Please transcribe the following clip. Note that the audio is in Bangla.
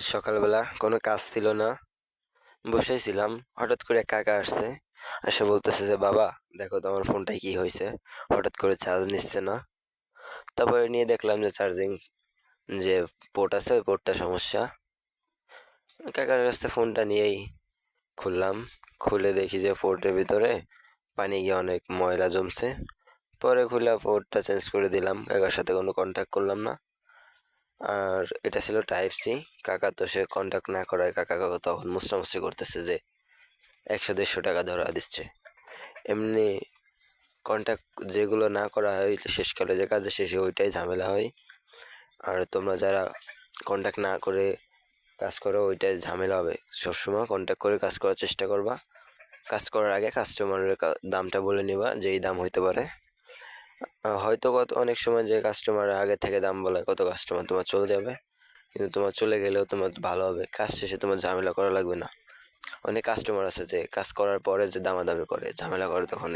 সকালবেলা কোনো কাজ ছিল না। বসেছিলাম, হঠাৎ করে কাকা আসছে। এসে বলতেছে যে, বাবা, দেখো তো আমার ফোনটায় কি হয়েছে। হঠাৎ করে চার্জ নিচ্ছে না। তারপরে নিয়ে দেখলাম যে চার্জিং যে পোর্ট আছে, ওই পোর্টটা সমস্যা। কাকার কাছ থেকে ফোনটা নিয়েই খুললাম। খুলে দেখি যে পোর্টের ভিতরে পানি গিয়ে অনেক ময়লা জমছে। পরে খুলে পোর্টটা চেঞ্জ করে দিলাম। কাকার সাথে কোনো কন্ট্যাক্ট করলাম না। আর এটা ছিল টাইপ সি কাকা তো সে কন্ট্যাক্ট না করায়, কাকা কাকা তখন মুসরামুসরি করতেছে যে একশো দেড়শো টাকা ধরা দিচ্ছে। এমনি কন্ট্যাক্ট যেগুলো না করা হয় শেষকালে যে কাজে শেষে ওইটাই ঝামেলা হয়। আর তোমরা যারা কন্ট্যাক্ট না করে কাজ করো, ওইটাই ঝামেলা হবে। সবসময় কন্ট্যাক্ট করে কাজ করার চেষ্টা করবা। কাজ করার আগে কাস্টমারের দামটা বলে নিবা যেই দাম হইতে পারে। হয়তো কত অনেক সময় যে কাস্টমার আগে থেকে দাম বলে, কত কাস্টমার তোমার চলে যাবে? কিন্তু তোমার চলে গেলেও তোমার ভালো হবে। কাজ শেষে তোমার ঝামেলা করা লাগবে না। অনেক কাস্টমার আছে যে, কাজ করার পরে যে দামাদামি করে, ঝামেলা করে তখন